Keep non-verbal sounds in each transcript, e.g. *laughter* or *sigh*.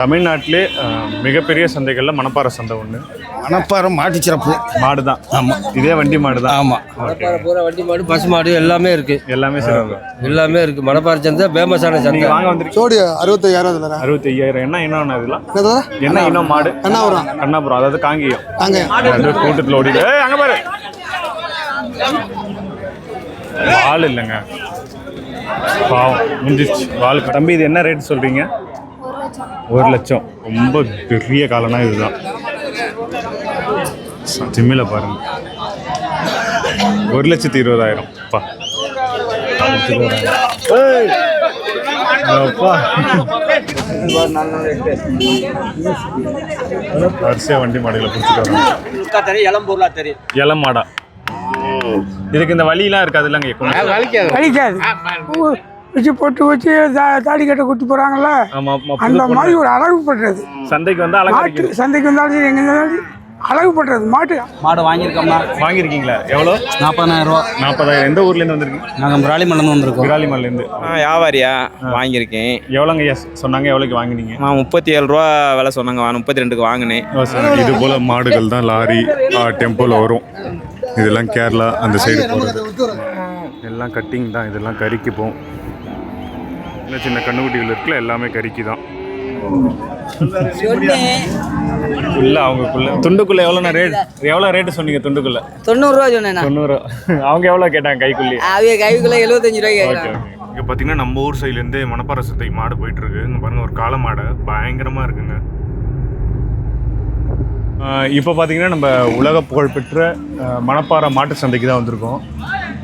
தமிழ்நாட்டிலே மிகப்பெரிய சந்தைகளில் மணப்பாறை சந்தை ஒன்று மணப்பாறை மாட்டுச்சிறப்பு மாடு தான் ஆமாம் இதே வண்டி மாடு தான் ஆமாம் மணப்பாறை பூரா வண்டி மாடு பசு மாடு எல்லாமே இருக்கு. எல்லாமே சிறப்பு. எல்லாமே இருக்கு. மணப்பாறை சந்தை ஃபேமஸான சந்தை. வாங்க வந்திருக்கீங்க. ஜோடி அறுபத்தையாயிரம் அறுபத்தி ஐயாயிரம் என்ன இன்னும் இதெல்லாம் என்னது? என்ன இன்னும் மாடு? கண்ணாபுரம். கண்ணாபுரம். அதாவது காங்கேயம். அங்கே கூட்டத்தில் ஓடி ஏய் அங்கே பாரு. வால் இல்லைங்க. பாவம். முடிஞ்சிச்சு வால் தம்பி இது என்ன ரேட் சொல்றீங்க? ஒரு லட்சம். ரொம்ப பெரிய காலனா இதுதான். ஜிம்மில் பாருங்க. ஒரு லட்சத்தி இருபதாயிரம்! அப்பா. வரிசையா வண்டி மாடுகளை பிடிச்சிட்டு வரோம் தெரியும். இளம் மாடா. இதுக்கு இந்த வலியெல்லாம் இருக்காது இல்லைங்க கழிக்காது ஊ- வச்சு பொட்டு வச்சு தா- தாடி கட்ட குத்தி புது அந்த பொண்ணு. மாதிரி ஒரு அழகு படுறது சந்தைக்கு வந்து அழகா மாட்டு சந்தைக்கு வந்தாலும் சரி எங்கே இருந்தாலும் அழகு படுறது மாட்டு. மாடு வாங்கியிருக்கோம்னா வாங்கியிருக்கீங்களா? எவ்வளோ? நாற்பதாயிரம் ரூபா. நாற்பதாயிரம். எந்த ஊர்ல இருந்து வந்திருக்கீங்க? நாங்கள் விராலிமலம் வந்திருக்கோம். ஆ வியாபாரியா? வாங்கியிருக்கேன். எவ்வளோங்க எஸ் சொன்னாங்க எவ்வளோக்கு வாங்கினீங்க? நான் முப்பத்தி ஏழு ரூபா விலை சொன்னாங்க. முப்பத்தி ரெண்டுக்கு வாங்கினேன். இது போல மாடுகள் தான் லாரி டெம்போல வரும். இதெல்லாம் கேரளா அந்த சைடு போகிறது எல்லாம் கட்டிங் தான். இதெல்லாம் கறிக்கு போகும் சின்ன சின்ன கண்ணுக்குட்டிகள் இருக்குல்ல எல்லாமே கறிக்கு தான் உள்ள அவங்களுக்குள்ள துண்டுக்குள்ள எவ்வளோண்ணா ரேட் எவ்வளோ ரேட்டு சொன்னீங்க துண்டுக்குள்ள? தொண்ணூறுரூவா சொன்னேண்ணா. தொண்ணூறு அவங்க எவ்வளோ கேட்டாங்க கைக்குள்ளே அவைய கைக்குள்ள எழுபத்தஞ்சு ரூபாய் ஓகே இங்கே பார்த்தீங்கன்னா நம்ம ஊர் சைட்லேருந்து மணப்பாறை சந்தைக்கு மாடு போயிட்டு இருக்கு இங்கே பாருங்க ஒரு காளை மாடை. பயங்கரமாக இருக்குங்க. இப்போ பார்த்தீங்கன்னா நம்ம உலக புகழ்பெற்ற மணப்பாறை மாட்டு சந்தைக்கு தான் வந்திருக்கோம்.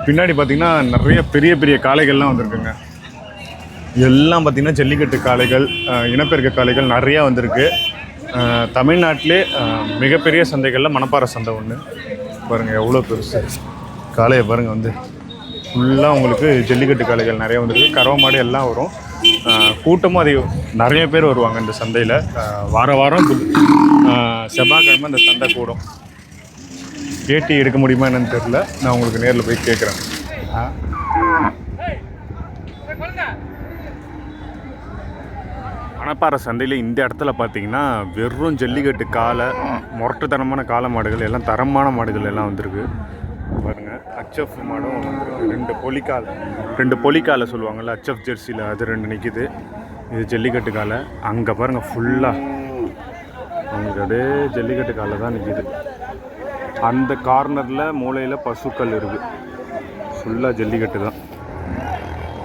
பின்னாடி பார்த்தீங்கன்னா நிறைய பெரிய பெரிய காளைகள்லாம் வந்திருக்குங்க. எல்லாம் பார்த்திங்கன்னா ஜல்லிக்கட்டு காளைகள் இனப்பெருக்க காளைகள் நிறையா வந்திருக்கு. தமிழ்நாட்டிலே மிகப்பெரிய சந்தைகளில் மணப்பாறை சந்தை ஒன்று பாருங்கள் எவ்வளோ பெருசு. காளையை பாருங்கள் வந்து. ஃபுல்லாக உங்களுக்கு ஜல்லிக்கட்டு காளைகள் நிறைய வந்துருக்கு. கறவை மாடு எல்லாம் வரும். கூட்டமும் அது நிறைய பேர் வருவாங்க இந்த சந்தையில். வார வாரம் செவ்வாய்க்கிழமை இந்த சந்தை கூடும். கேட்டி எடுக்க முடியுமா என்னன்னு தெரில நான் உங்களுக்கு நேரில் போய் கேட்குறேன் பணப்பாறை சந்தையில் இந்த இடத்துல பார்த்தீங்கன்னா வெறும் ஜல்லிக்கட்டு காலை முரட்டுத்தனமான காளை மாடுகள் எல்லாம் தரமான மாடுகள் எல்லாம் வந்திருக்கு. பாருங்கள் ஹச்எஃப் மாடும் வந்திருக்கு. ரெண்டு பொலிக்கால் ரெண்டு பொலிக்காலை சொல்லுவாங்கள்ல ஹச்எஃப் ஜெர்சியில் அது ரெண்டு நிற்கிது இது ஜல்லிக்கட்டு காலை. அங்கே பாருங்கள் ஃபுல்லாக அவங்களுக்கு அப்படியே ஜல்லிக்கட்டு காலை தான் நிற்கிது அந்த கார்னரில் மூளையில் பசுக்கள் இருக்குது ஃபுல்லாக ஜல்லிக்கட்டு தான்.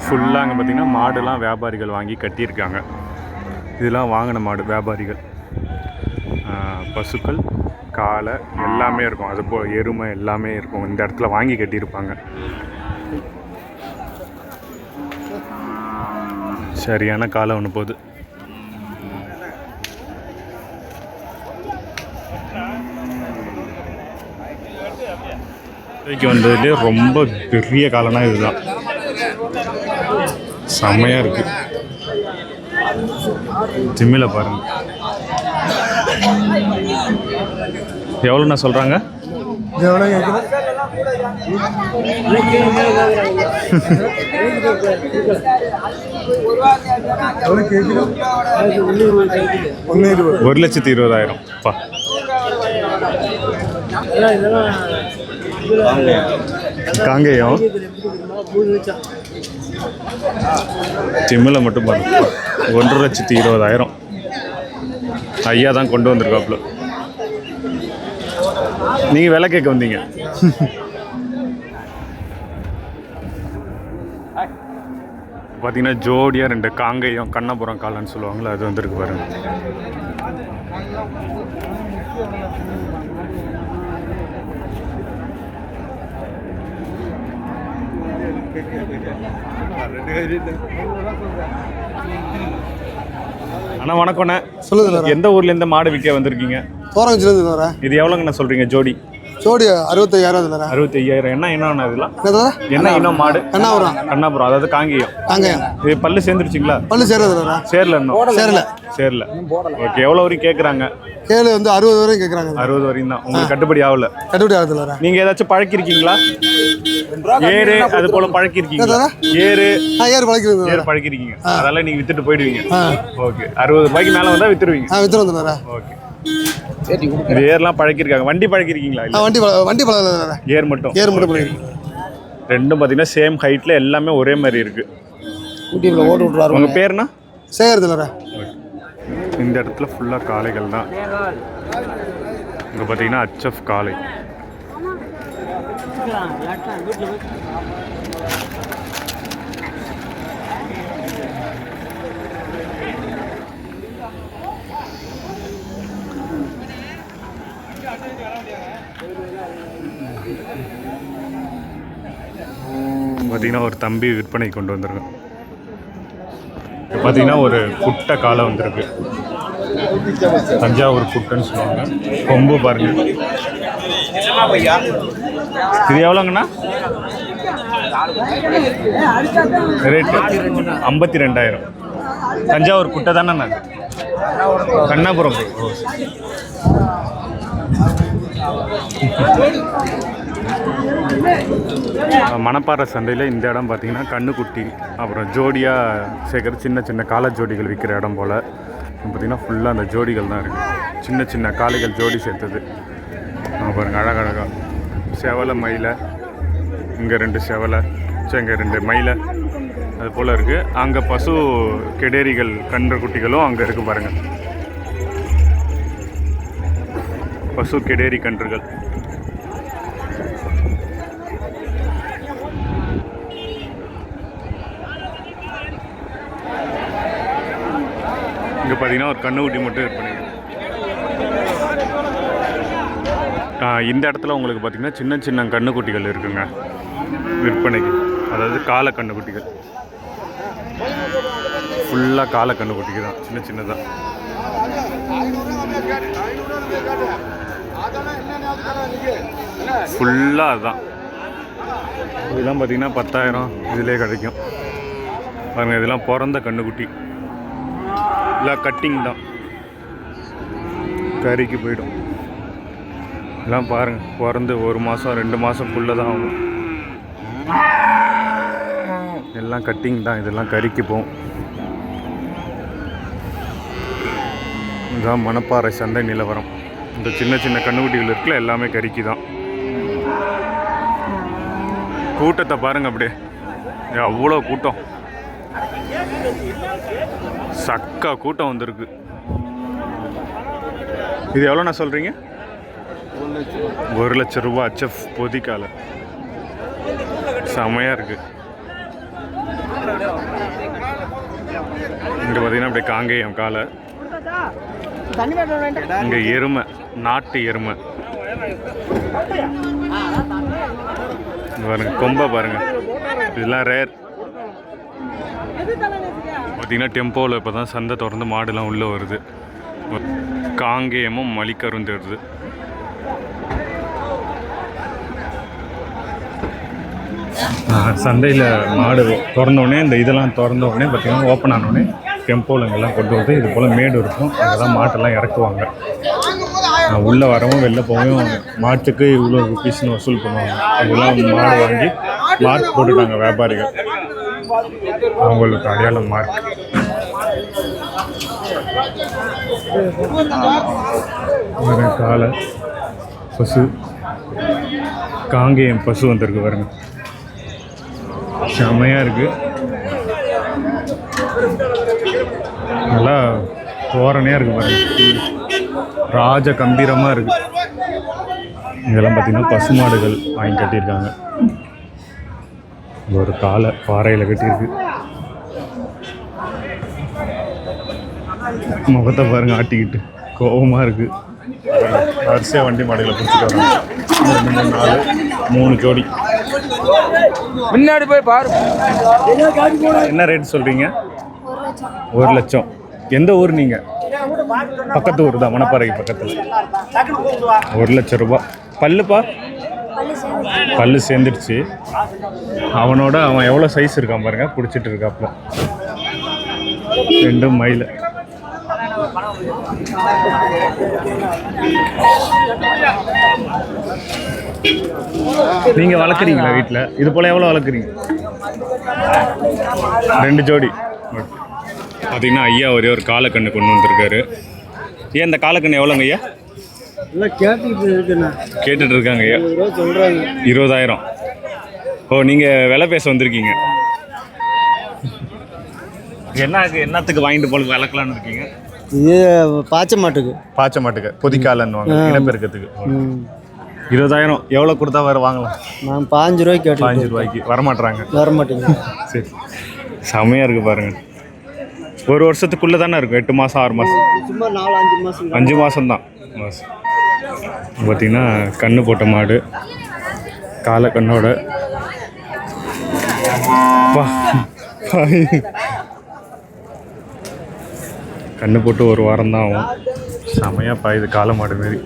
ஃபுல்லாக அங்கே பார்த்தீங்கன்னா மாடுலாம் வியாபாரிகள் வாங்கி கட்டியிருக்காங்க. இதெல்லாம் வாங்கின மாடு வியாபாரிகள். பசுக்கள் காளை எல்லாமே இருக்கும். அது போ எருமை எல்லாமே இருக்கும். இந்த இடத்துல வாங்கி கட்டியிருப்பாங்க. சரியான காலை ஒன்று போகுது. வந்ததுலேயே ரொம்ப பெரிய காலம்னா இதுதான். செம்மையாக இருக்குது ஜிம்மில் பாருங்க. எவ்வளோண்ணா சொல்கிறாங்க எவ்வளோ இருபது ஒரு லட்சத்தி இருபதாயிரம். பா. காங்கேயம். ஜிம்மில் மட்டும் பாருங்க. ஒன்றரை லட்சத்தி இருபதாயிரம். ஐயா தான் கொண்டு வந்திருக்காப்புல. நீங்கள் விலை கேட்க வந்தீங்க. பார்த்தீங்கன்னா ஜோடியாக ரெண்டு காங்கையும் கண்ணபுரம் காலன்னு சொல்லுவாங்களே அது வந்திருக்கு பாருங்க. அண்ணா வணக்கம்ண்ணே சொல்லுது எந்த ஊர்ல இருந்து மாடு விற்க வந்திருக்கீங்க? தோரங்கச்சிலேருந்து வரேன் இது எவ்வளோங்கண்ணா சொல்றீங்க? ஜோடி. ஜோடி அறுபத்தையாயிரம் இதுலரா அறுபத்தி ஐயாயிரம் என்ன இனம் இதெல்லாம் என்ன இனம் மாடு? கண்ணாபுரம். கண்ணாபுரம். அதாவது காங்கேயம். காங்கயம். இது பல்லு சேர்ந்துருச்சுங்களா? பல்லு சேரதுலரா சேர்ல இன்னும். சேரல. சேர்ல. ஓகே எவ்வளோ வரைக்கும் கேட்குறாங்க கேளு வந்து அறுபது வரையும் கேட்குறாங்க அறுபது வரையும் தான். உங்களுக்கு கட்டுப்படி ஆகல. கட்டுப்படி ஆகுதுலரா நீங்க ஏதாச்சும் பழக்கிருக்கீங்களா? ஏறு அது போல பழக்கிருக்கீங்களா ஏறு. ஏர் பழக்கிறது ஏறு பழக்கிருக்கீங்க. அதெல்லாம் நீங்க வித்துட்டு போயிடுவீங்க. ஓகே அறுபது ரூபாய்க்கு மேல வந்தா வித்துருவீங்க. ஆ வித்துரு வந்துடுறா ஓகே. இந்த ஏர்லாம் பழக்கிருக்காங்க வண்டி பழக்கிருக்கீங்களா ஆ இல்ல வண்டி பழ- வண்டி ஏர் மட்டும். ஏர் மட்டும் பழகிருக்கு. ரெண்டும் பார்த்தீங்கன்னா சேம் ஹைட்ல எல்லாமே ஒரே மாதிரி இருக்கு. ஊட்டியில் ஓட்டு விட்ருவாரு உங்க பேருனா? சேகரதுலரா. இந்த இடத்துல ஃபுல்லாக காளைகள் தான். இங்கே பார்த்தீங்கன்னா ஹச்எஃப் காளை. பார்த்தீங்கன்னா ஒரு தம்பி விற்பனை கொண்டு வந்திருக்கோம் பார்த்தீங்கன்னா ஒரு குட்டை காலை வந்திருக்கு. தஞ்சாவூர் குட்டைன்னு சொல்லுவாங்க. கொம்பு பாருங்க. இது எவ்வளோங்கண்ணா ரேட்டு ஐம்பத்தி ரெண்டாயிரம் தஞ்சாவூர் குட்டை தானே கண்ணாபுரம். மணப்பாறை சந்தையில் இந்த இடம் பார்த்திங்கன்னா கண்ணுக்குட்டி அப்புறம் ஜோடியாக சேர்க்குற சின்ன சின்ன காலை ஜோடிகள் விற்கிற இடம் போல். பார்த்தீங்கன்னா ஃபுல்லாக அந்த ஜோடிகள் தான் இருக்குது சின்ன சின்ன காளைகள் ஜோடி சேர்த்தது. அப்புறம் பாருங்க அழகழகா. செவலை மயிலை. இங்கே ரெண்டு செவலை சரி இங்கே ரெண்டு மயிலை. அது போல் இருக்குது அங்கே பசு கெடேரிகள் கன்று குட்டிகளும் அங்கே இருக்குது பாருங்கள் பசு கெடேரி கன்றுகள். இங்கே பார்த்தீங்கன்னா ஒரு கண்ணுக்குட்டி மட்டும் விற்பனை இந்த இடத்துல உங்களுக்கு பார்த்திங்கன்னா சின்ன சின்ன கண்ணுக்குட்டிகள் இருக்குங்க. விற்பனைக்கு. அதாவது கால கண்ணுக்குட்டிகள். ஃபுல்லாக கால கண்ணுக்குட்டிக்கு தான். சின்ன சின்னதாக ஃபுல்லாக அதுதான். இதெல்லாம் பார்த்தீங்கன்னா பத்தாயிரம் இதிலே கிடைக்கும். பாருங்கள் இதெல்லாம் பிறந்த கண்ணுக்குட்டி. இல்லை கட்டிங் தான். கறிக்கு போயிடும். எல்லாம் பாருங்கள் பிறந்து ஒரு மாதம் ரெண்டு மாதம்குள்ளே தான் ஆகும். எல்லாம் கட்டிங் தான் இதெல்லாம் கறிக்கு போகும் இதுதான் மணப்பாறை சந்தை நிலவரம். இந்த சின்ன சின்ன கண்ணுக்குட்டிகள் இருக்குல்ல எல்லாமே கறிக்கு தான். கூட்டத்தை பாருங்க அப்படியே. அவ்வளோ கூட்டம். சக்கா கூட்டம் வந்திருக்கு. இது எவ்வளோண்ணா சொல்கிறீங்க ஒரு லட்சம் ரூபா செஃப் பொதிக்கால. செமையாக இருக்கு. இங்கே பார்த்தீங்கன்னா அப்படியே காங்கேயம் காலை. இங்கே எருமை நாட்டு எருமை. பாருங்க கொம்பை பாருங்க. இதெல்லாம் ரேர் பார்த்தீங்கன்னா டெம்போவில் இப்போ தான் சந்தை திறந்து மாடுலாம் உள்ளே வருது. காங்கேயமும் மலிக்கரும் தருது சந்தையில் மாடு திறந்தோடனே இந்த இதெல்லாம் திறந்தோடனே பார்த்தீங்கன்னா ஓப்பன் ஆனோடனே டெம்போவில் கொண்டு வந்து இது போல் மேடு இருக்கும். அங்கே தான் மாட்டெல்லாம் இறக்குவாங்க. உள்ளே வரவும் வெளில போகவும் மாட்டுக்கு இவ்வளோ ருபீஸ்னு வசூல் பண்ணுவாங்க. இதெல்லாம் மாடு வாங்கி மார்க் போட்டுட்டாங்க வியாபாரிகள். அவங்களுக்கு அடையாளம் மார்க் காலை பசு காங்கேயம் பசு வந்திருக்கு பாருங்க. செமையாக இருக்கு. நல்லா தோரணையாக இருக்கு பாருங்க. ராஜ கம்பீரமாக இருக்கு. இதெல்லாம் பார்த்தீங்கன்னா பசுமாடுகள் வாங்கி கட்டியிருக்காங்க. ஒரு காலை பாறையில் கட்டியிருக்கு. முகத்தை பாருங்க ஆட்டிக்கிட்டு. கோபமாக இருக்கு. வரிசையாக வண்டி மாடுகளை பிடிச்சிட்டு வராங்க. மூணு நாலு மூணு ஜோடி. முன்னாடி போய் பாரு. என்ன ரேட் சொல்கிறீங்க ஒரு லட்சம். எந்த ஊர் நீங்கள் பக்கத்து ஊர் தான் மணப்பாறைக்கு பக்கத்தில். ஒரு லட்சம் ரூபாய் பல்லுப்பா? பல்லு சேர்ந்துடுச்சு. அவனோட அவன் எவ்வளோ சைஸ் இருக்கான் பாருங்க பிடிச்சிட்டு இருக்காப்புல. ரெண்டும் மயில். நீங்க வளர்க்குறீங்களா வீட்டில் இது போல எவ்வளோ வளர்க்குறீங்க? ரெண்டு ஜோடி. பார்த்தீங்கன்னா ஐயா ஒரே ஒரு காலக்கண்ணு கொண்டு வந்திருக்காரு. ஏன் இந்த காலக்கண்ணு எவ்வளோங்க ஐயா? கேட்டுட்டு இருக்காங்க இருபதாயிரம். ஓ நீங்கள் விலை பேச வந்திருக்கீங்க. என்ன என்னத்துக்கு வாங்கிட்டு போல விளக்கலான்னு இருக்கீங்க? இது பாய்ச்ச மாட்டுக்கு. பாச்ச மாட்டுக்கு பொதிக்காலன்னு வாங்க இனப்பெருக்கத்துக்கு. இருபதாயிரம் எவ்வளோ கொடுத்தா வர வாங்கலாம்? நான் பாஞ்சு ரூபாய்க்கு கேட்டு பாஞ்சு ரூபாய்க்கு வரமாட்றாங்க. வர மாட்டேங்க சரி. செமையாக இருக்குது பாருங்க. ஒரு வருஷத்துக்குள்ளே தானே இருக்கும் எட்டு மாதம் ஆறு மாதம் சும்மா நாலு அஞ்சு மாதம் அஞ்சு மாதம்தான் மாதம் பார்த்தீங்கன்னா கண்ணு போட்ட மாடு காலை கண்ணோட. கண்ணு போட்டு ஒரு வாரம் தான் ஆகும். செமையாக பாயுது காளை மாடு மாரி.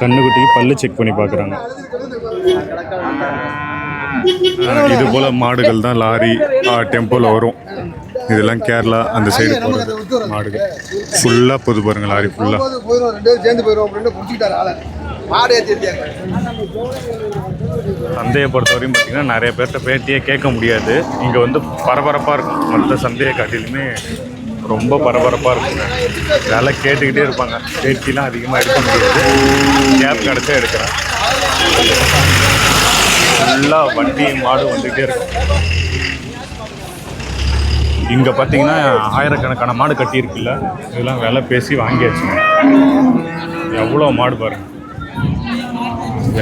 கண்ணுக்குட்டி பல்லு செக் பண்ணி பார்க்குறாங்க. இது போல் மாடுகள் தான் லாரி டெம்போவில் வரும். இதெல்லாம் கேரளா அந்த சைடு போகிறது மாடுகள். ஃபுல்லாக பொது பாருங்க லாரி ஃபுல்லாக சந்தையை பொறுத்த வரையும் பார்த்தீங்கன்னா நிறைய பேர்கிட்ட பேட்டியே கேட்க முடியாது. இங்கே வந்து பரபரப்பாக இருக்கும். மற்ற சந்தையை காட்டிலுமே ரொம்ப பரபரப்பாக இருக்குங்க. வேலை கேட்டுக்கிட்டே இருப்பாங்க. பேட்டிலாம் அதிகமாக எடுக்க முடியாது. கேப் கிடச்சா எடுக்கிறேன் ஃபுல்லாக வண்டி மாடு வந்துகிட்டே இருக்கும் இங்கே பார்த்தீங்கன்னா ஆயிரக்கணக்கான மாடு கட்டியிருக்குல்ல இதெல்லாம் விலை பேசி வாங்கியாச்சுங்க எவ்வளோ மாடு பாருங்க.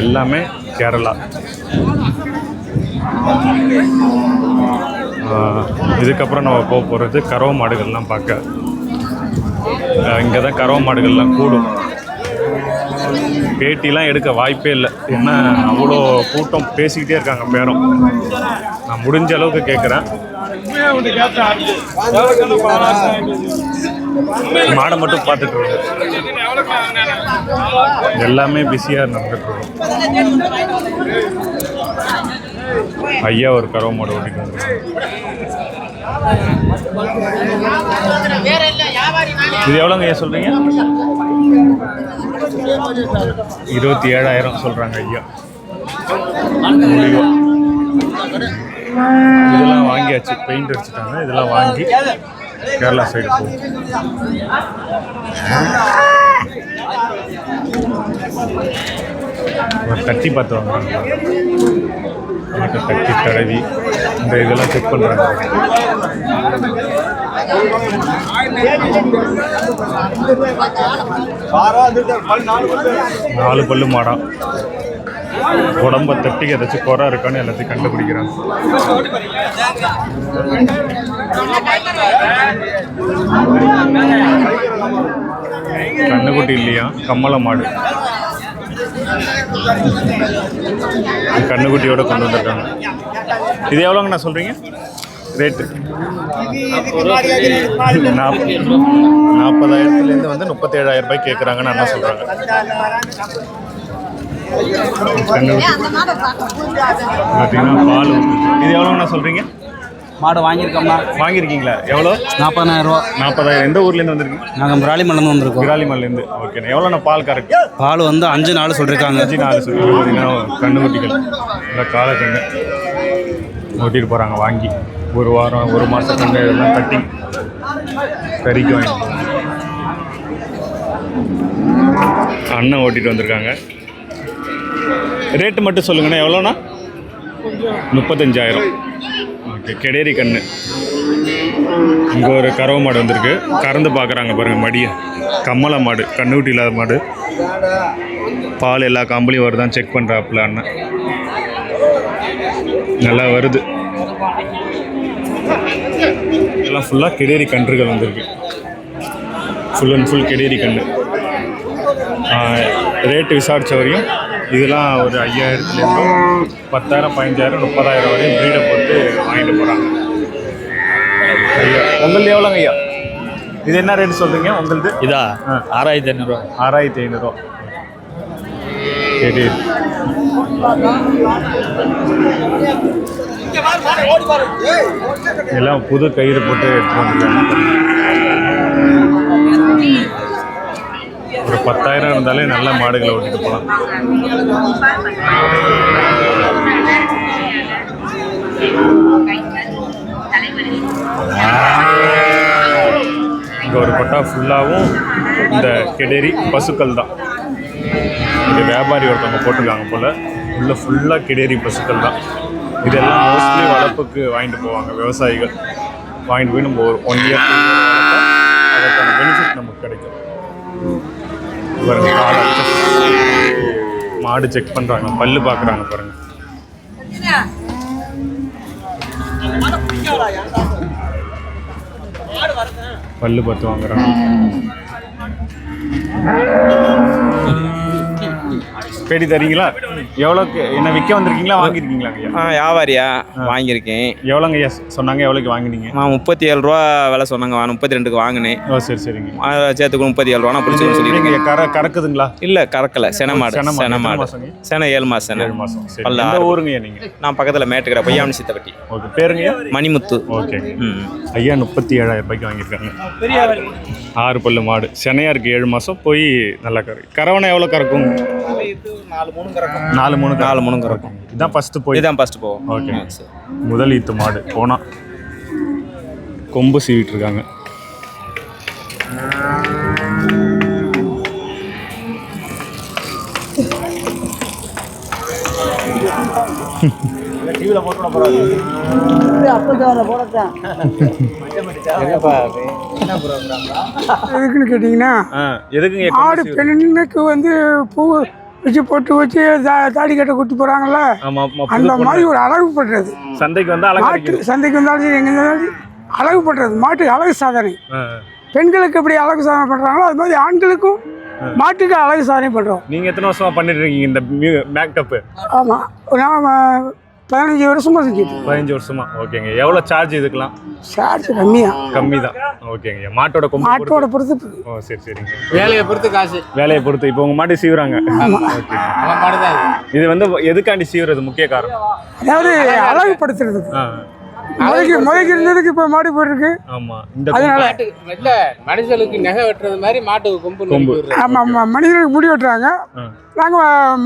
எல்லாமே கேரளா. இதுக்கப்புறம் நம்ம போக போகிறது கறவை மாடுகள்லாம் பார்க்க. இங்கே தான் கறவை மாடுகள்லாம் கூடும். பேட்டிலாம் எடுக்க வாய்ப்பே இல்லை. ஏன்னா அவ்வளோ கூட்டம் பேசிக்கிட்டே இருக்காங்க பேரும். நான் முடிஞ்ச அளவுக்கு கேட்குறேன். மாடை மட்டும் பார்த்துட்டு இருக்கோம் எல்லாமே பிஸியாக நடந்துட்டு இருக்கோம். ஐயா ஒரு கறவை மாடு ஓட்டிட்டு இது எவ்வளோங்க ஏன் சொல்கிறீங்க இருபத்தி ஏழாயிரம் சொல்கிறாங்க ஐயா. இதெல்லாம் வாங்கியாச்சு பெயிண்ட் அடிச்சுட்டாங்க. இதெல்லாம் வாங்கி கேரளா சைடு போகும் ஒரு தட்டி பார்த்து வாங்குறாங்க. மாட்டை தட்டி தடவி இந்த இதெல்லாம் செக் பண்ணுறாங்க நாலு பல்லு மாடம் உடம்ப தட்டி ஏதாச்சும் குறை இருக்கான்னு எல்லாத்தையும் கண்டுபிடிக்கிறாங்க. கண்ணுக்குட்டி இல்லையா? கம்மள மாடு. கண்ணுக்குட்டியோட கொண்டு வந்திருக்காங்க. இது எவ்வளோங்கண்ணா சொல்கிறீங்க ரேட்டு நாற்பதாயிரத்துலேருந்து வந்து முப்பத்தேழாயிரம் ரூபாய் கேட்குறாங்கன்னு அண்ணா சொல்கிறாங்க பார்த்தீங்கன்னா பால். இது எவ்வளோங்கண்ணா சொல்கிறீங்க மாடு வாங்கியிருக்கோம்னா வாங்கியிருக்கீங்களா? எவ்வளோ? நாற்பதாயிரம் ரூபா. நாற்பதாயிரம். எந்த ஊர்லேருந்து வந்திருக்கீங்க? நாங்கள் விராலிமலேருந்து வந்திருக்கோம். விராலிமல்லேருந்து ஓகேண்ணா எவ்வளோண்ணா பால் கரெக்ட் பால் வந்து அஞ்சு நாள் சொல்லியிருக்காங்க. அஞ்சு நாலு சொல்லி பார்த்தீங்கன்னா கண்ணுக்குட்டிகள் இந்த காலை கண்ணு. ஓட்டிட்டு போகிறாங்க வாங்கி. ஒரு வாரம் ஒரு மாதம் கண்ணு இதெல்லாம் கட்டி கறிக்கு வாங்கி. அண்ணன் ஓட்டிட்டு வந்திருக்காங்க. ரேட்டு மட்டும் சொல்லுங்கண்ணா எவ்வளோண்ணா? முப்பத்தஞ்சாயிரம். கெடேரி கண்ணு. இங்கே ஒரு கறவை மாடு வந்திருக்கு. கறந்து பார்க்குறாங்க பாருங்கள் மடியை. கம்மள மாடு கண்ணுக்குட்டி இல்லாத மாடு. பால் எல்லா காம்புலையும் வருதான் செக் பண்ணுறாப்புல அண்ணன் நல்லா வருது. எல்லாம் ஃபுல்லாக கெடேரி கன்றுகள் வந்திருக்கு. ஃபுல் அண்ட் ஃபுல் கெடேரி கன்று ரேட்டு விசாரித்த வரையும் இதெல்லாம் ஒரு ஐயாயிரத்துலேருந்து பத்தாயிரம் பதினஞ்சாயிரம் முப்பதாயிரம் வரையும் ப்ரீடை போட்டு வாங்கிட்டு போகிறாங்க ஐயா. உங்களது எவ்வளோங்க ஐயா? இது என்ன ரேட் சொல்கிறீங்க உங்களது? இதா. ஆறாயிரத்தி ஐநூறுரூவா ஆறாயிரத்தி ஐநூறுரூவா சரி. எல்லாம் புது கயிறு போட்டு எடுத்துட்டு வந்துருக்காங்க. ஒரு பத்தாயிரம் இருந்தாலே நல்ல மாடுகளை ஓட்டிட்டு போகலாம். இங்கே ஒரு கொட்டா ஃபுல்லாகவும் இந்த கெடேரி பசுக்கள் தான். இங்கே வியாபாரி ஒருத்தவங்க போட்டிருக்காங்க போல். உள்ளே ஃபுல்லாக கெடேரி பசுக்கள் தான். இதெல்லாம் மோஸ்ட்லி வளர்ப்புக்கு வாங்கிட்டு போவாங்க விவசாயிகள். வாங்கிட்டு போய் நம்ம ஒரு ஒன் இயர் அதற்கான பெனிஃபிட் நமக்கு கிடைக்கும். பாருங்க மாடு செக் பண்ணுறாங்க பல்லு பார்க்குறாங்க பாருங்க. பல்லு பார்த்து வாங்குறாங்க. பேடி தரீங்களா? எவ்வளோக்கு என்ன விற்க வந்திருக்கீங்களா? வாங்கியிருக்கீங்களா ஐயா? ஆ வியாபாரியா வாங்கியிருக்கேன். எவ்வளோங்க ஐயா? சொன்னாங்க எவ்வளோக்கு வாங்கினீங்க? நான் முப்பத்தி ஏழு ரூபா விலை சொன்னாங்க வா- முப்பத்தி ரெண்டுக்கு வாங்கினேன். ஓ சரி சரிங்க. ஆ, சேர்த்துக்கு முப்பத்தி ஏழு ரூபா நான் பிடிச்சி நீங்க சொல்லியிருக்கேன் கற கறக்குதுங்களா? இல்லை கறக்கல சென மாடு சென மாடு. சென எத்தனை மாடு. மாசங்க? சென ஏழு மாசம் சென. ஏழு மாதம் சரி. பல்லு எந்த ஆறு. ஊருங்க நீங்கள் நான் பக்கத்தில் மேட்டுக்கிற பையாமணி சித்தப்பட்டி. ஓகே பேருங்க ஐயா மணிமுத்து. ஓகே. ம். ஐயா முப்பத்தி ஏழாயிரம் ரூபாய்க்கு வாங்கியிருக்காங்க. ஆறு பல்லு மாடு. சென்னையா இருக்கு ஏழு மாதம் போய் நல்லா கறி. கறவனை எவ்வளோ கறக்கும்? நாலு மூணு நாலு மூணு கறக்கும் கறக்கும் இதுதான் ஃபஸ்ட்டு போய். இதுதான் ஃபர்ஸ்ட் போவோம் ஓகே. முதல் ஈத்து மாடு. போனா. கொம்பு சீவிட்டு இருக்காங்க. எதுக்குன்னு கேட்டிங்கன்னா ஆ எதுக்குங்க ஆடு பெண்ணுக்கு வந்து பூ வச்சு பொட்டு வச்சு தாடி கட்ட கூட்டி ஆமா, அந்த மாதிரி. ஒரு அழகு பண்றது. சந்தைக்கு வந்து மாட்டு சந்தைக்கு வந்தாலும் சரி எங்கே இருந்தாலும் அழகு பண்றது. மாட்டுக்கு அழகு சாதனை. பெண்களுக்கு எப்படி அழகு சாதனை பண்றாங்களோ அது மாதிரி ஆண்களுக்கும் மாட்டுக்கு அழகு சாதனை பண்றோம். நீங்க எத்தனை வருஷமா பண்ணிட்டு இருக்கீங்க இந்த மேக்கப் ஆமா. நாம பதினஞ்சு வருஷமா செஞ்சுட்டு. பதினஞ்சு வருஷமா? ஓகேங்க. எவ்வளவு சார்ஜ் இதுக்கெல்லாம்? சார்ஜ் கம்மியா. கம்மி தான் ஓகேங்க. மாட்டோட கொம்பு. மாட்டோட பொறுத்து. ஓ சரி சரிங்க வேலையை பொறுத்து காசு. வேலையை பொறுத்து. இப்போ உங்க மாட்டு சீவுறாங்க. இது வந்து எதுக்காண்டி சீவுறது முக்கிய காரணம்? அதாவது அழகுபடுத்துறதுக்கு. ஆ முதலைக்கு முதலைக்கு இருந்ததுக்கு இப்போ மாடு போயிருக்கு. ஆமா இந்த அதனால இல்ல மனுஷனுக்கு நகை வெட்டுறது மாதிரி மாட்டுக்கு கொம்பு கொம்பு. ஆமா ஆமா மனிதனுக்கு முடி வெட்டுறாங்க. நாங்க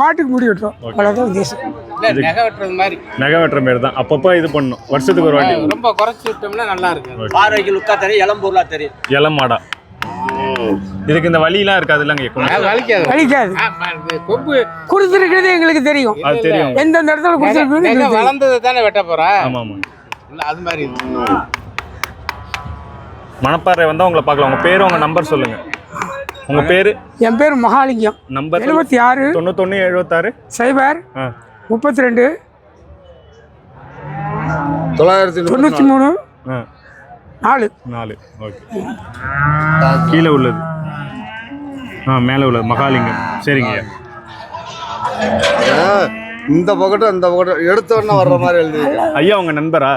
மாட்டுக்கு முடி வெட்டுறோம். அவ்வளோதான் உத்தேசம். இல்ல நகை வெட்டுறது மாதிரி. நகை வெட்டுற மாதிரி தான் அப்பப்போ இது பண்ணணும் வருஷத்துக்கு ஒரு வாட்டி. ரொம்ப குறைச்சி விட்டோம்னா நல்லா இருக்கும். பார்வைக்கு லுக்கா தெரியும் இளம்பூர்லா தெரியும். இளம் மாடா இதுக்கு இந்த வலியெல்லாம் இருக்காது இல்லைங்க வலிக்காது. இது கொம்பு கொடுத்துருக்கிறது எங்களுக்கு தெரியும். அது தெரியும். எந்தெந்த இடத்துல தெரியும். வளர்ந்ததை தானே வெட்ட போற? ஆமா ஆமா. இல்ல அது மாதிரி. மணப்பாறை வந்தா உங்களை பார்க்கலாம். உங்க பேரு உங்க நம்பர் சொல்லுங்க. உங்க பேரு? என் பேர் மகாலிங்கம். நம்பர் எழுபத்தி ஆறு. தொண்ணூத்தொன்னு எழுபத்தாறு சைபர். ஆ. முப்பத்தி ரெண்டு தொள்ளாயிரத்தி தொண்ணூற்றி மூணு. ஆ. நாலு. நாலு. ஓகே. கீழே உள்ளது. ஆ மேலே உள்ளது. மகாலிங்கம். சரிங்க. இந்த பக்கட்டும் இந்த பக்கட்டும். எடுத்த உடனே வர்ற மாதிரி எழுதி. ஐயா உங்க நண்பரா?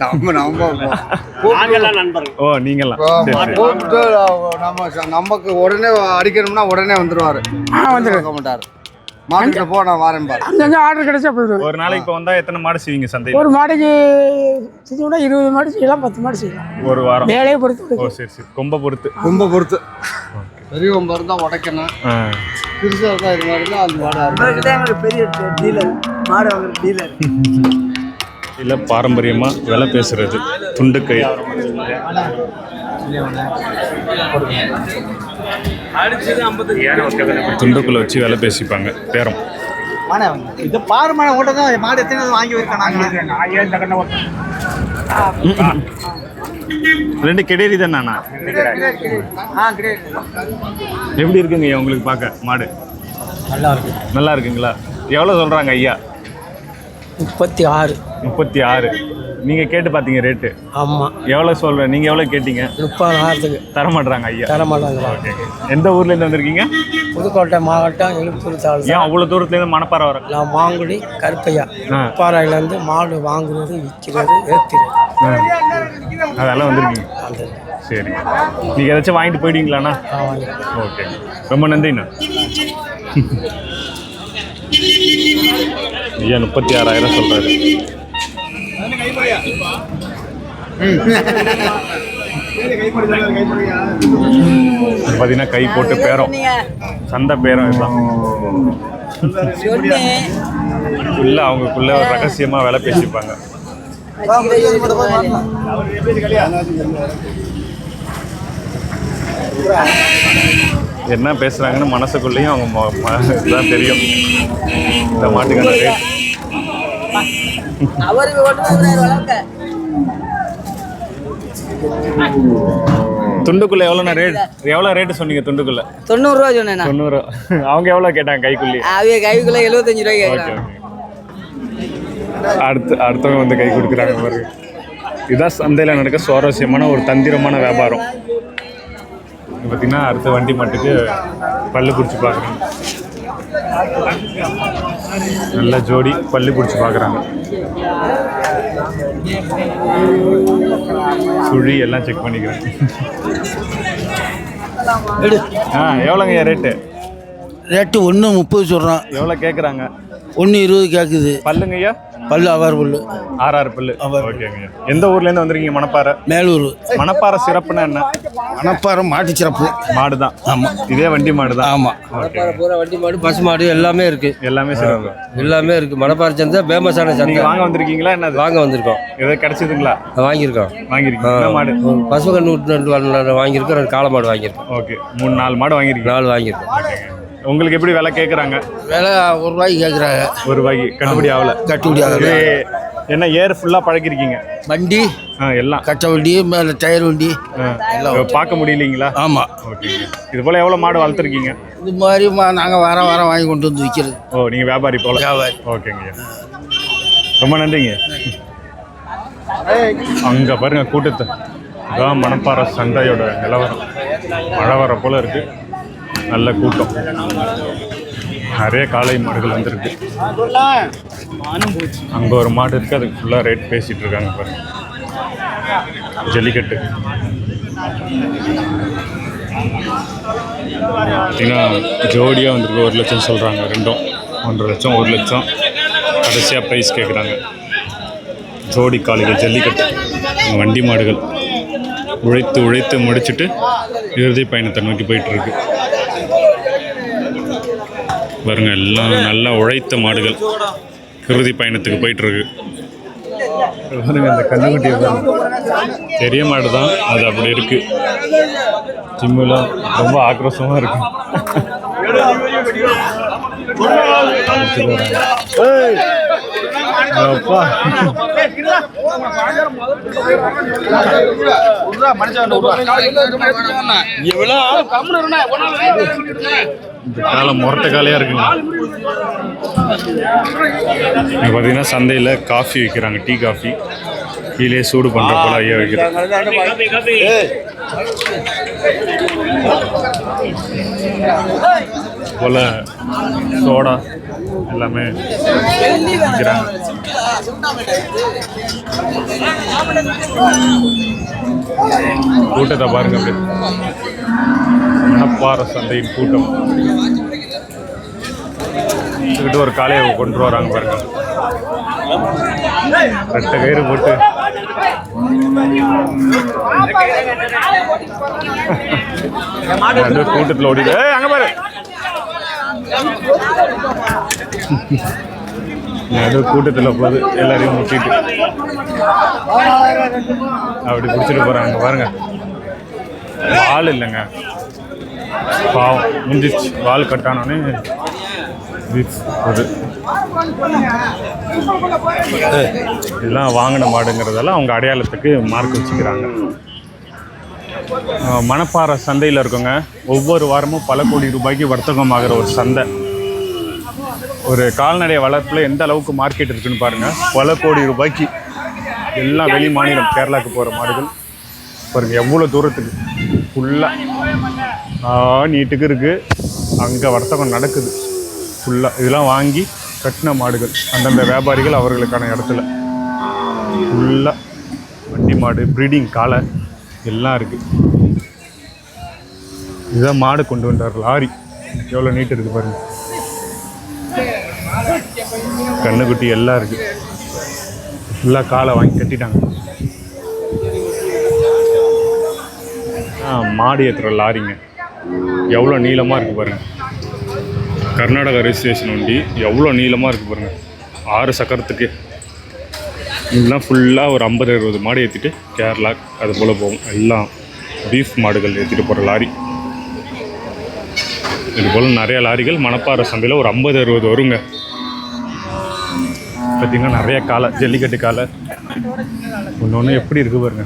நம்ம நம்ம ஓ நீங்களாம் கூப்பிட்டு நம்ம நமக்கு உடனே அடிக்கணும்னா உடனே வந்துருவாரு. கேட்க மாட்டாரு. மாட்டுக்கிட்ட போ நான் வரேன் பாரு. அங்கங்கே ஆர்டர் கிடைச்சா ஒரு நாளைக்கு இப்போ வந்தா எத்தனை மாடு செய்வீங்க சந்தையில்? ஒரு மாடைக்கு செஞ்சோம்னா இருபது மாடு செய்யலாம் பத்து மாடு செய்யலாம். ஒரு வாரம். வேலையை பொறுத்து ஓ சரி சரி. கொம்பை பொறுத்து. ரொம்ப பொறுத்து. பெரிய கொம்பு இருந்தா உடைக்கணும். சிறுசா இருந்தா இது மாதிரி இருந்தா அது மாடா பெரிய டீலர் மாடு வாங்குற டீலர் *laughs* இல்லை பாரம்பரியமாக விலை பேசுறது. துண்டுக்கை துண்டுக்குள்ள வச்சு விலை பேசிப்பாங்க. பேரம். இது பாரு மாடு ஓட்ட தான் மாடு எத்தனை வாங்கி வைக்கணும் ரெண்டு கெடேரி தானே ஆ கிடையாது. எப்படி இருக்குங்க ஐயா உங்களுக்கு பார்க்க? மாடு? நல்லா இருக்கு. நல்லா இருக்குங்களா? எவ்வளோ சொல்கிறாங்க ஐயா? முப்பத்தி ஆறு. முப்பத்தி ஆறு. நீங்க கேட்டு பாத்தீங்க ரேட்டு ஆமாம் எவ்வளவு சொல்றேன் நீங்க எவ்வளவு கேட்டீங்க? முப்பதாயிரத்துக்கு. தர மாட்டாங்க ஐயா. தர மாட்டாங்களா ஓகேங்க. எந்த ஊர்ல இருந்து வந்திருக்கீங்க? புதுக்கோட்டை மாவட்டம் எழுப்பூர் தாலுகா. ஏன் அவ்வளவு தூரத்துல இருந்து மணப்பாறை வர நான் மாங்குடி கருப்பையா. ஆ. பாறையிலேருந்து மாடு வாங்குறது விற்கிறது ஏற்றுறது அதெல்லாம் வந்திருக்கீங்க. சரி. நீங்க ஏதாச்சும் வாங்கிட்டு போயிடுவீங்களாண்ணா? ஓகே ரொம்ப நன்றிண்ணா. ஐயா முப்பத்தி ஆறாயிரம் சொல்கிறாரு பார்த்தீங்கன்னா கை போட்டு பேரம். சந்தை பேரம் இதுதான். உள்ள அவங்களுக்குள்ள ஒரு ரகசியமா வேலை பேசிப்பாங்க. என்ன பேசுறாங்கன்னு மனசுக்குள்ளேயும் அவங்க இதுதான் தெரியும். இந்த மாட்டுக்கான ரேட் துண்டுக்குள்ள எவ்வளோண்ணா ரேட் எவ்வளோ ரேட்டு சொன்னீங்க துண்டுக்குள்ள? தொண்ணூறுரூவா சொன்னேண்ணா. தொண்ணூறு. அவங்க எவ்வளோ கேட்டாங்க கைக்குள்ளே அவைய கைக்குள்ள எழுபத்தஞ்சு ரூபாய் ஓகே. அடுத்து அடுத்தவங்க வந்து கை கொடுக்குறாங்க பாருங்க. இதான் சந்தையில் நடக்க சுவாரஸ்யமான ஒரு தந்திரமான வியாபாரம். இங்க பார்த்தீங்கன்னா அடுத்த வண்டி மட்டுக்கு பல்லு பிடிச்சி பார்க்குறாங்க நல்ல ஜோடி பல்லு பிடிச்சி பார்க்குறாங்க சுழி எல்லாம் செக் பண்ணிக்கிறேன். ஆ எவ்வளோங்க ரேட்டு ரேட்டு ஒன்று முப்பது சொல்கிறான் எவ்வளோ கேட்குறாங்க ஒன்று இருபது கேட்குது பல்லுங்கய்யா? பல்லு அவர் பல்லு. ஆர்ஆர் பல்லு. ஓகேங்க எந்த ஊர்லேருந்து வந்திருக்கீங்க மணப்பாறை? மேலூர். மணப்பாறை சிறப்புன்னா என்ன? மணப்பாறை மாட்டு சிறப்பு. மாடு தான் ஆமாம் இதே வண்டி மாடு தான் ஆமாம் ஓகே பூரா வண்டி மாடு பசு மாடு எல்லாமே இருக்கு. எல்லாமே சிறப்பு. எல்லாமே இருக்கு. மணப்பாறை சந்தை ஃபேமஸான நீங்க சந்தை. வாங்க வந்திருக்கீங்களா? என்ன வாங்க வந்திருக்கோம். ஏதோ கிடைச்சதுங்களா? வாங்கியிருக்கோம். வாங்கியிருக்கீங்க என்ன மாடு? பசு கண்ணு விட்டு வாங்கியிருக்கோம். ரெண்டு காளை மாடு வாங்கியிருக்கோம். ஓகே. மூணு நாலு மாடு வாங்கியிருக்கீங்க? நாலு வாங்கியிருக்கோம். உங்களுக்கு எப்படி விலை கேட்குறாங்க விலை ஒரு ரூபாய்க்கு கேட்குறாங்க ஒரு ரூபாய்க்கு கட்டுப்படி ஆகல. கட்டுப்படி ஆகல. என்ன ஏர் ஃபுல்லாக பழகிருக்கீங்க? வண்டி எல்லாம். கட்டை வண்டி மேலே டயர் வண்டி ஆ, பார்க்க முடியலைங்களா? ஆமாம் ஓகேங்க இது போல் எவ்வளோ மாடு வளர்த்துருக்கீங்க? இது மாதிரி நாங்கள் வாரம் வாரம் வாங்கி கொண்டு வந்து விற்கிறது ஓ நீங்கள் வியாபாரி போல? வியாபாரி. ஓகேங்க. ரொம்ப நன்றிங்க. அங்கே பாருங்க கூட்டத்தை. இதான் மணப்பாறை சந்தையோட நிலவரம். மழை வர போல இருக்கு. நல்ல கூட்டம். நிறைய காளை மாடுகள் வந்திருக்கு. அங்கே ஒரு மாடு இருக்கு அதுக்கு ஃபுல்லாக ரேட் பேசிகிட்டு இருக்காங்க பாருங்க. ஜல்லிக்கட்டு. பார்த்தீங்கன்னா ஜோடியாக வந்திருக்கு ஒரு லட்சம் சொல்கிறாங்க ரெண்டும். ஒன்றரை லட்சம் ஒரு லட்சம். கடைசியாக ப்ரைஸ் கேட்குறாங்க ஜோடி காளிகள் ஜல்லிக்கட்டு. வண்டி மாடுகள். உழைத்து உழைத்து முடிச்சுட்டு இறுதி பயணத்தை நோக்கி போயிட்டுருக்கு இருக்கு பாருங்க எல்லாம் நல்லா உழைத்த மாடுகள். இறுதி பயணத்துக்கு போயிட்டு இருக்கு பாருங்க இந்த கண்ணுக்குட்டியை பாருங்க பெரிய மாடு தான் அது அப்படி இருக்கு. ஜிம்முலாம் ரொம்ப ஆக்ரோஷமா இருக்கு. அப்பா இந்த காலம் முரட்ட காலையாக இருக்குங்க. இங்க பார்த்தீங்கன்னா சந்தையில் காஃபி விற்கிறாங்க டீ காஃபி. கீழே சூடு பண்ணுற போல ஐயா வைக்கிறாங்க. போல சோடா எல்லாமே விற்கிறாங்க கூட்டத்தை பாருங்க அப்படியே. மணப்பாறை சந்தையின் கூட்டம். கிட்ட ஒரு காளையை கொண்டு வராங்க பாருங்க. ரெட்ட கயிறு போட்டு. கூட்டத்தில் ஓடிடு அங்கே அங்க பாரு. நடு கூட்டத்தில் போகுது எல்லாரையும் முட்டிட்டு. அப்படி பிடிச்சிட்டு போகிறாங்க பாருங்க. வால் இல்லைங்க. பாவம். முடிஞ்சிச்சு வால் கட்டானோடனே இதெல்லாம் வாங்கின மாடுங்கிறதெல்லாம் அவங்க அடையாளத்துக்கு மார்க் வச்சுக்கிறாங்க. மணப்பாறை சந்தையில் இருக்கோங்க. ஒவ்வொரு வாரமும் பல கோடி ரூபாய்க்கு வர்த்தகமாகிற ஒரு சந்தை. ஒரு கால்நடை வளர்ப்பில் எந்த அளவுக்கு மார்க்கெட் இருக்குன்னு பாருங்கள் பல கோடி ரூபாய்க்கு எல்லாம் வெளி மாநிலம் கேரளாவுக்கு போகிற மாடுகள். பாருங்கள் எவ்வளோ தூரத்துக்கு. ஃபுல்லாக நீட்டுக்கு இருக்குது அங்கே வர்த்தகம் நடக்குது. ஃபுல்லாக இதெல்லாம் வாங்கி கட்டின மாடுகள். அந்தந்த வியாபாரிகள் அவர்களுக்கான இடத்துல. ஃபுல்லாக வண்டி மாடு ப்ரீடிங் காளை எல்லாம் இருக்குது இதுதான் மாடு கொண்டு வந்தார் லாரி. எவ்வளோ நீட் இருக்குது பாருங்கள் கண்ணுக்குட்டி எல்லாம் இருக்குது ஃபுல்லாக காலை வாங்கி கட்டிட்டாங்க. ஆ மாடு ஏற்றுற லாரிங்க. எவ்வளோ நீளமாக இருக்குது பாருங்கள் கர்நாடகா ரெஜிஸ்ட்ரேஷன் வண்டி எவ்வளோ நீளமாக இருக்குது பாருங்கள் ஆறு சக்கரத்துக்கு. இதெல்லாம் ஃபுல்லாக ஒரு ஐம்பது அறுபது மாடு ஏற்றிட்டு கேரளா அது போல் போகும். எல்லாம் பீஃப் மாடுகள் ஏற்றிட்டு போகிற லாரி. இது போல் நிறையா லாரிகள் மணப்பாறை சந்தையில் ஒரு ஐம்பது அறுபது வருங்க. பார்த்தீங்கன்னா நிறைய காலை ஜல்லிக்கட்டு காலை. ஒன்று ஒன்று எப்படி இருக்கு பாருங்க.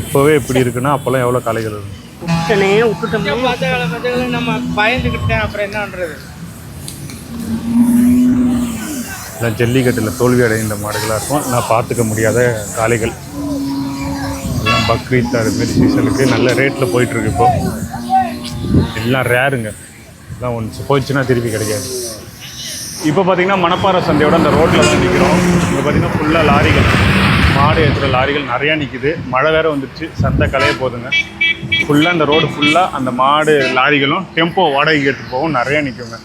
இப்போவே எப்படி இருக்குன்னா அப்போல்லாம் எவ்வளோ காளைகள் இருக்கும் நம்ம பயந்துக்கிட்டேன் அப்புறம் என்ன பண்றது? எல்லாம் ஜல்லிக்கட்டில் தோல்வி அடைந்த மாடுகளாக இருக்கும். நான் பார்த்துக்க முடியாத காளைகள். எல்லாம் பக்ரீத் அது மாரி சீசனுக்கு நல்ல ரேட்டில் போயிட்டுருக்கு இப்போ. எல்லாம் ரேருங்க எல்லாம் ஒன்று போயிடுச்சுன்னா திருப்பி கிடைக்காது. இப்போ பார்த்திங்கன்னா மணப்பாறை சந்தையோட அந்த ரோட்டில் வந்து நிற்கிறோம் இங்கே பார்த்தீங்கன்னா ஃபுல்லாக லாரிகள். மாடு ஏற்றுகிற லாரிகள் நிறையா நிற்கிது மழை வேறு வந்துடுச்சு சந்தை கலைய போகுதுங்க. ஃபுல்லாக அந்த ரோடு ஃபுல்லாக அந்த மாடு லாரிகளும் டெம்போ வாடகைக்கு எடுத்துகிட்டு போகும் நிறையா நிற்குங்க